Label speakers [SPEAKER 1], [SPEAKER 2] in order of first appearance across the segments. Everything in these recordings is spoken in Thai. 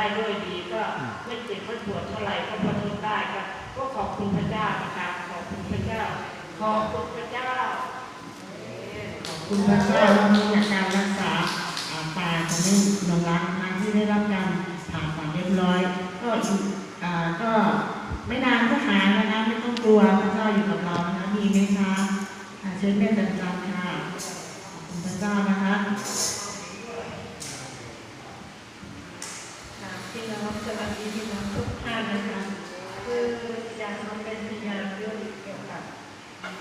[SPEAKER 1] ได้ด้วยดีก็ไม่เจ็บไม่ปวดเท่าไหร่ก็พอทนได้ก็ก็ขอบคุณพระเจ้านะคะขอบคุณพระเจ้าขอบคุณพระเจ้า
[SPEAKER 2] คุณพระเจ้าเรามีการรักษาอ่าตาของนี่น้องรักนะที่ได้รับการผ่าตัดเรียบร้อย ก็อีกอ่าก็ไม่นานก็หายนะคะไม่ต้องกลัวพระเจ้าอยู่กับเรานะคะมีไหมคะอ่าเชิญแม่จันจันค่ะขอบคุณพระเจ้านะคะ
[SPEAKER 1] ค่ะพี่น้องส วัสดีพี่น้องทุกท่านนะคะคืออยากมาเป็นพยานเรื่องเกี่ยวกับ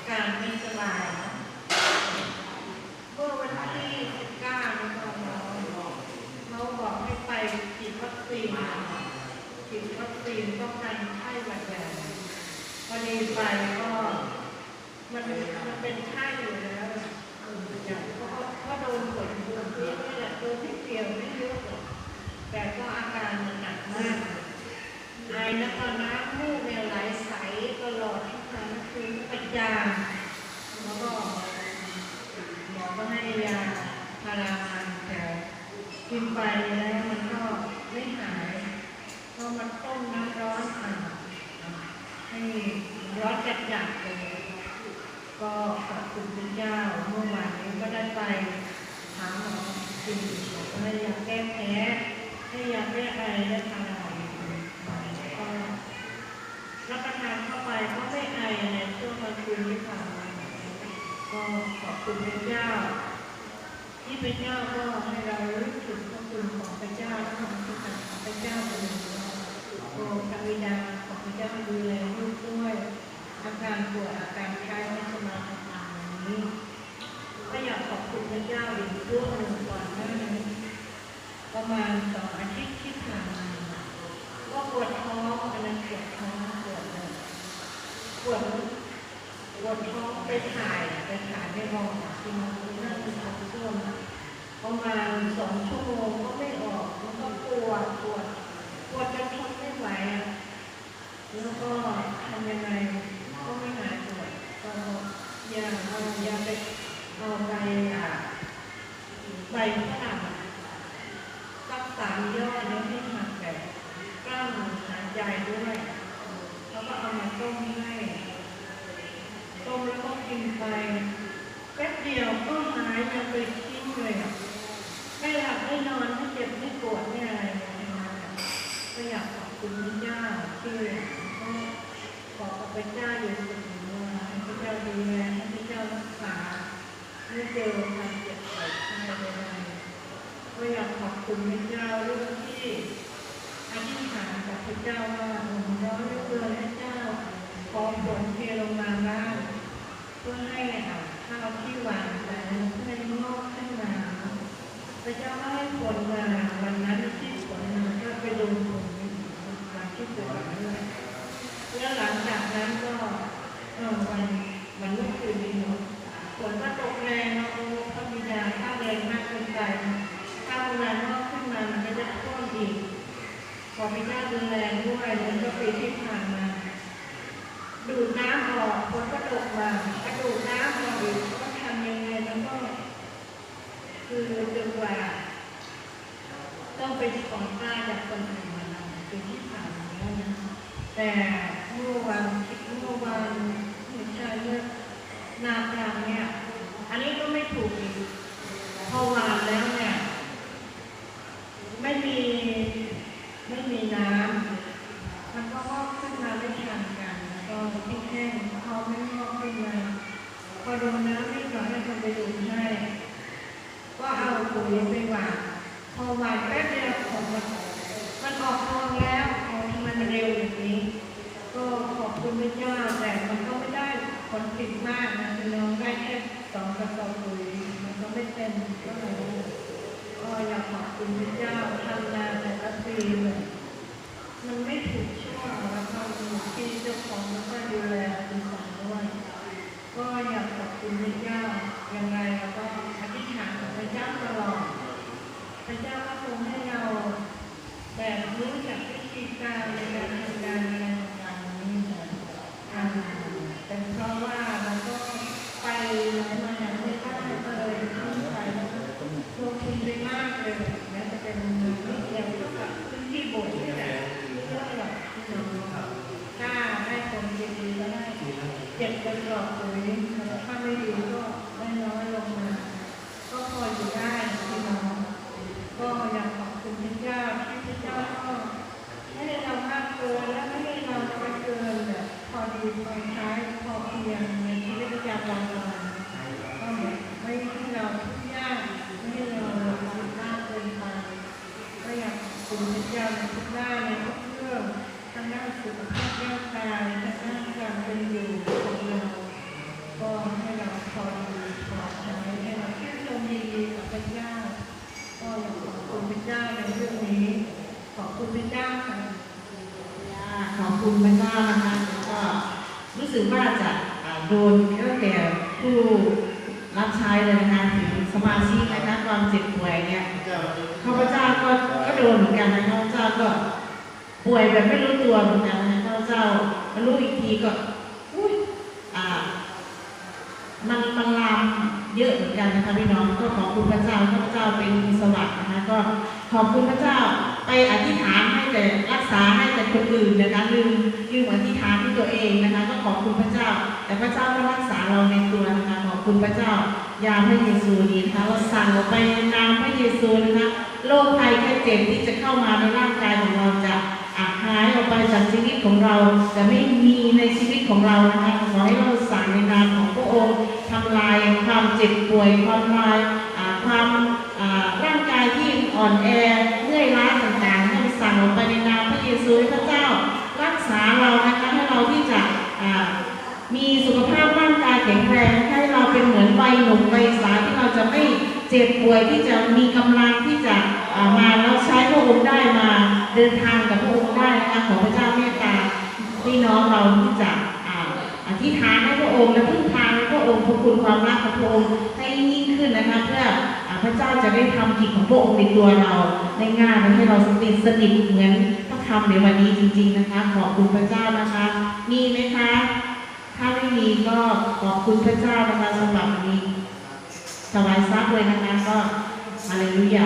[SPEAKER 1] การไม่สบายเมื่อวันที่19นี่ก็หมเขาบอกให้ไปฉีดวัคซีนฉีดวัคซีนป้องกันไข้หวัดใหญ่พอดีไปก็มันมันเป็นไข้อยู่แล้วเพราะเพราะโดนฝนโดนพิษนี่แหละโดนที่เดียวไม่เยอะ แต่ก็อาการมันหนักมากไอแล้วก็น้ำมูกเนี่ยไหลใสตลอดทั้งวันทั้งคืนประจานแล้วก็หมอก็ให้ยาพาราแต่กินไปแล้วมันก็ไม่หายก็มันต้มน้ำร้อนอะให้ร้อนจัดจัดๆเลย ก็ขอบคุณพระเจ้าเมื่อวานนี้ก็ได้ไปหาหมอกินหมอก็ให้ยาแก้แพ้ ให้ยาแก้ไอและทานอาหารก็รับประทานเข้าไปก็ไม่ไอในช่วงกลางคืนที่ผ่านมาก็ขอบคุณพระเจ้า ที่พระเจ้าก็ให้เรารู้ถึงพระคุณของพระเจ้าและความสุขของพระเจ้าเป็นอย่างดีโปรดพระวิญญาณของพระเจ้าดูแลลูกด้วยอาการปวดอาการไข้ไม่สมาธิต่างๆนี้ก็อยากขอบคุณพระเจ้าอีกเรื่องหนึ่งก่อนหน้านี้ประมาณสองอาทิตย์ที่ผ่านมาก็ปวดท้องอันนั้นปวดท้องปวดเลย ปวดปวดท้องไปถ่ายไปถ่ายไม่ออกที่มันนั่งอยู่งช่วงประมาณสองชั่วโมงก็ไม่ออกมันก็ปวดปวดปวดจนทนไม่ไหวอะแล้วก็ทำยังไงก็ไม่หายปวดก็ยาเอายาไปเอาใบอะใบฝรั่งสักสามยอดแล้วให้หักแบบกล้ามหายใจด้วย แล้วก็เอามาต้มให้ ต้มแล้วก็กินไปแป๊บเดียวก็หายยังไปทิ้งเลยไม่หลับไม่นอนไม่เจ็บไม่ปวดไม่อะไรเลยนะก็อยากขอบคุณพระเจ้าที่ก็ขอบพระเจ้าอยู่เสมอว่าให้พระเจ้าดูแลให้พระเจ้ารักษาไม่เจอความเจ็บปวยไข้ใดๆก็อยากขอบคุณพระเจ้าเรื่องที่อธิษฐานกับพระเจ้าว่าผมร้อนเหลือเกินพระเจ้าขอฝนเทลงมาบ้างเพื่อให้อะข้าวที่หวานแต่ให้งอกขึ้นมา พระเจ้าให้ฝนมาวันนั้นที่ฝนมาก็ไปลงฝนมาที่เกิดด้วยแล้วหลังจากนั้นก็เออวันวันรุ่งขึ้นดีเนาะฝนก็ตกแรงเนาะพระบิดาถ้าแรงมากเกินไปถ้าเวลางอกขึ้นมามันก็จะท่วมอีกขอพ ระเจ้าดูแลด้วยแล้วก็ปีที่ผ่านมา ดูดน้ำออกฝนก็ตกมากระดูดน้ำออกอีกก็ทำยังไงมันก็ คือจนกว่า ต้องไปขอค่าจากคนอื่นมาเป็นที่ผ่านมาแล้วนะแต่เมื่อวันคิดเมื่อวันไม่ใช่เมื่อนาครามเนี่ย อันนี้ก็ไม่ถูกอีกพอวานแล้วเนี่ย ไม่มีไม่มีน้ำมันก็งอกขึ้นมาไม่ทันกันแล้วก็ที่แห้งพอไม่งอกขึ้นมาพ อโดนน้ำนี่ก็ให้คนไปดูให้ ก็เอาปุ๋ยไปหว่านพอหว่านแป๊บเดียวของมันมันออกทองแล้วเอาทำไมมันเร็วอย่างนี้ ก็ขอบคุณพระเจ้าแต่มันก็ไม่ได้ผลผลิตมากนะคือน้องได้แค่สองกระสอบปุ๋ยมันก็ไม่เต็มก็เลยก็อยากขอบคุณพระเจ้าทำงานแต่ละปีเลยมันไม่ถูกช่วงแล้วก็ที่เจ้าของแล้วก็ดูแลคุณสองด้วย ก็อยากขอบคุณพระเจ้าอย่างไรเราก็อธิษฐานกับพระเจ้าตลอด พระเจ้าก็ทรงให้เราแบบรู้จักวิธีการในการทำงานในงานนี้นะอ่าเป็นเพราะว่าเราก็ไปไหนมาไหนไม่ได้ก็เลยต้องไปแล้วก็ลงทุนไปมากเลยแม้จะเป็นนิดเดียวเท่ากับพื้นที่โบ คุณพระเจ้าในทุกด้านในทุกเรื่องทั้งด้านสุขภาพร่างกายทั้งด้านการเป็นอยู่ของเรา ก็ให้เราพอดีพอใช้ให้เราชื่นชมยินดีกับพระเจ้า ก็เราขอบคุณพระเจ้าในเรื่องนี้ ขอบคุณพระเจ้าค่ะ
[SPEAKER 2] ขอบคุณพระเจ้านะคะก็รู้สึกว่าจะ โดนตั้งแต่ผู้รับใช้เลยนะคะถึงสมาชิกนะคะความเจ็บป่วยเนี่ยข้าพเจ้าก็ก็โดนเหมือนกันนะข้าพเจ้าก็ป่วยแบบไม่รู้ตัวเหมือนกันนะข้าพเจ้ามารู้อีกทีก็อุ้ยอ่ามันมันลามเยอะเหมือนกันนะคะพี่น้องก็ขอบคุณพระเจ้าข้าพเจ้าเป็นสวัสดิ์นะคะก็ขอบคุณพระเจ้า ไปอธิษฐานให้แต่รักษาให้แต่คนอื่นนะคะลืมลืมอธิษฐานที่ตัวเองนะคะก็ขอบคุณพระเจ้า แต่พระเจ้าก็รักษาเราในตัวนะคะขอบคุณพระเจ้ายาพระเยซูนี้นะคะเราสั่งออกไปในนามพระเยซูนะคะโรคภัยแค่เจ็บที่จะเข้ามาในร่างกายของเราจะหายออกไปจากชีวิตของเราจะไม่มีในชีวิตของเรานะคะขอให้เราสั่งในนามของพระองค์ทำลายความเจ็บป่วยทำลายความร่างกายที่อ่อนแอางๆให้สั่งอไปในนามพระเยซูพระเจ้า รักษาเรานะคะให้เราที่จะมีสุขภาพร่างกายแข็งแรงให้เราเป็นเหมือนวัยหนุ่มวัยสาวที่เราจะไม่เจ็บป่วยที่จะมีกำลังที่จะามาแล้วใช้พระองค์ได้มาเดินทางกับพระองค์ได้นะคะขอพระเจ้าเมตตาพี่น้องเราที่จะอ่าอธิษฐานให้พระองค์และพึ่งพา ให้พระองค์ขอบคุณความรักของพระองค์ให้ยิ่งขึ้นนะคะ เพื่อพระเจ้าจะได้ทำกิจของพระองค์ในตัวเราในงานและให้เราสนิทสนิทเหมือนพระธรรมในวันนี้จริง ๆนะคะ ขอบคุณพระเจ้านะคะ มีไหมคะ ถ้าไม่มีก็ขอบคุณพระเจ้านะคะสำหรับวันนี้ถวายทรัพย์เลยนะคะก็ฮาเลลูยา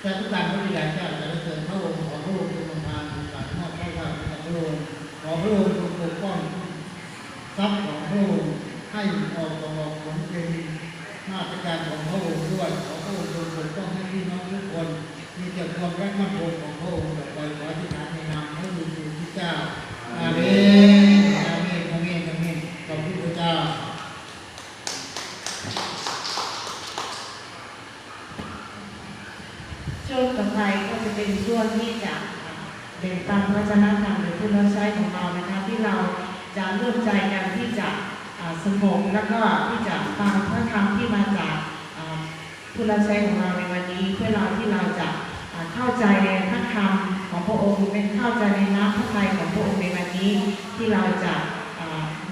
[SPEAKER 3] แต่ทุกการก็มีแรงเจ้าจะได้เสริญพระองค์ขอพระองค์ทรงประทานสารมอบให้เราพระองค์ขอพระองค์ทรงปกป้องทรัพย์ของพระองค์ให้ออกตลอดผลเป็นมาตรการของพระองค์ด้วยขอพระองค์ทรงปกป้องให้พี่น้องทุกคน มีแต่ความรักมั่นคงของพระองค์ต่อไปขอที่ฐานในนามพระบุตรที่เจ้าเมนอาเมนอาเมนอาเมนขอบคุณพระเจ้า
[SPEAKER 2] ช่วงต่อไปก็่วงที่จะแบ่งปันวัฒนธรรมหรือผู้รับใช้ของเรานะคะ ที่เราจะร่วมใจกันที่จะสงบแล้วก็ที่จะฟังพระธรรมที่มาจากผู้รับใช้ของเราในวันนี้ เพื่อเราที่เราจะเข้าใจในพระธรรมของพระองค์เป็นเข้าใจในน้ำพระทัยของพระองค์ในวันนี้ที่เราจะ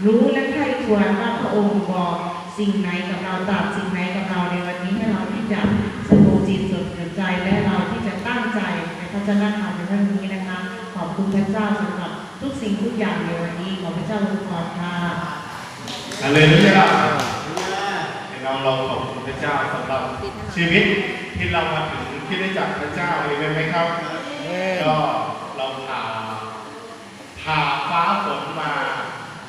[SPEAKER 2] รู้และใคร่ควรว่าพระองค์บอกสิ่งไหนกับเราตรัสสิ่งไหนกับเราในวันนี้ให้เราที่จะสงบจิตสงบใจและเรา ในพระเจ้าธรรมในวันนี้นะคะ ขอบคุณพระเจ้าสำหรับทุกสิ่งทุกอย่างในวันนี้ขอพระเจ้าอวยพรค่ะ
[SPEAKER 4] ฮาเลลูยาให้เราเราขอบคุณพระเจ้าสำหรับชีวิตที่เรามาถึงที่ได้จากพระเจ้าเองไหมครับก็เราผ่าผ่าฟ้าฝนมา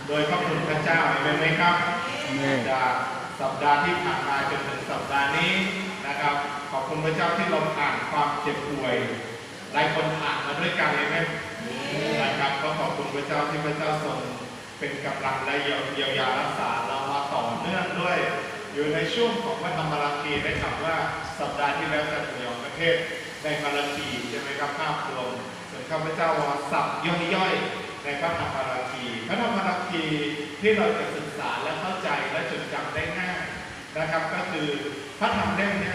[SPEAKER 4] โดยพระคุณพระเจ้าเองไหมครับจากสัปดาห์ที่ผ่านมาจนถึงสัปดาห์นี้นะครับ ขอบคุณพระเจ้าที่เราผ่านความเจ็บป่วย หลายคนผ่านมาด้วยกันเลยไหมนะครับก็ขอบคุณพระเจ้าที่พระเจ้าทรงเป็นกำลังและเยียวเยียารักษาเรามาต่อเนื่องด้วย อยู่ในช่วงของพระธรรมราคีได้ข่าวว่าสัปดาห์ที่แล้วจะถึงยองประเทศในมาราคีใช่ไหมครับภาพรวมส่วนข้าพเจ้าว่าสับย่อยๆในพระธรรมราคีพระธรรมราคีที่เราจะศึกษาและเข้าใจและจดจำได้ง่ายนะครับ ก็คือพระธรรมเล่มนี้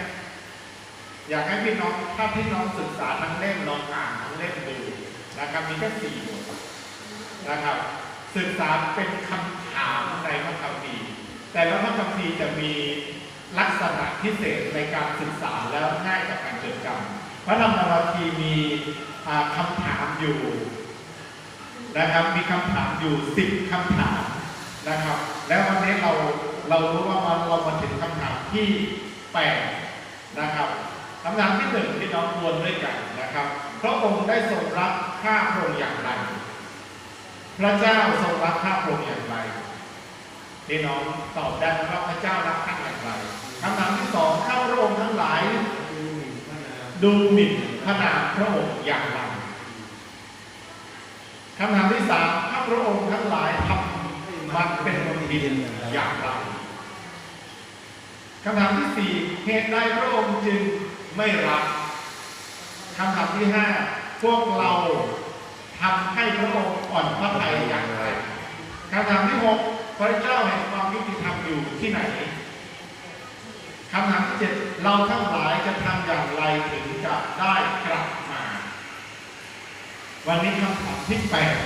[SPEAKER 4] อยากให้พี่น้องถ้าพี่น้องศึกษาทั้งเล่มลองอ่านทั้งเล่มดูนะครับมีแค่สี่บทนะครับ ศึกษาเป็นคำถามในพระคัมภีร์แต่ละพระคัมภีร์จะมีลักษณะพิเศษในการศึกษาแล้วง่ายกับการจดจำพระธรรมราคีมีอ่าคำถามอยู่นะครับมีคำถามอยู่สิบคำถามนะครับ แล้ววันนี้เราเรารู้ว่ามันเรามาถึงคำถามที่แปดนะครับ คำถามที่หนึ่งที่น้องทวนด้วยกันนะครับพระองค์ได้ทรงรับข้าพระองค์อย่างไร พระเจ้าทรงรักข้าพระองค์อย่างไรพี่น้องตอบได้ไหมว่าพระเจ้ารักท่านอย่างไรคำถามที่สองข้าพระองค์ทั้งหลาย ดูหมิ่นพระนามพระองค์อย่างไรคำถามที่สามข้าพระองค์ทั้งหลายทำมันเป็นมนดินอย่างไรคำถามที่สี่เหตุใดพระองค์จึง ไม่รักคำถามที่ห้าพวกเราทำให้พระองค์อ่อนพระทัยอย่างไรคำถามที่หกพระเจ้าแห่งความยุติธรรมอยู่ที่ไหนคำถามที่เจ็ดเราทั้งหลายจะทำอย่างไรถึงจะได้กลับมา วันนี้คำถามที่แปด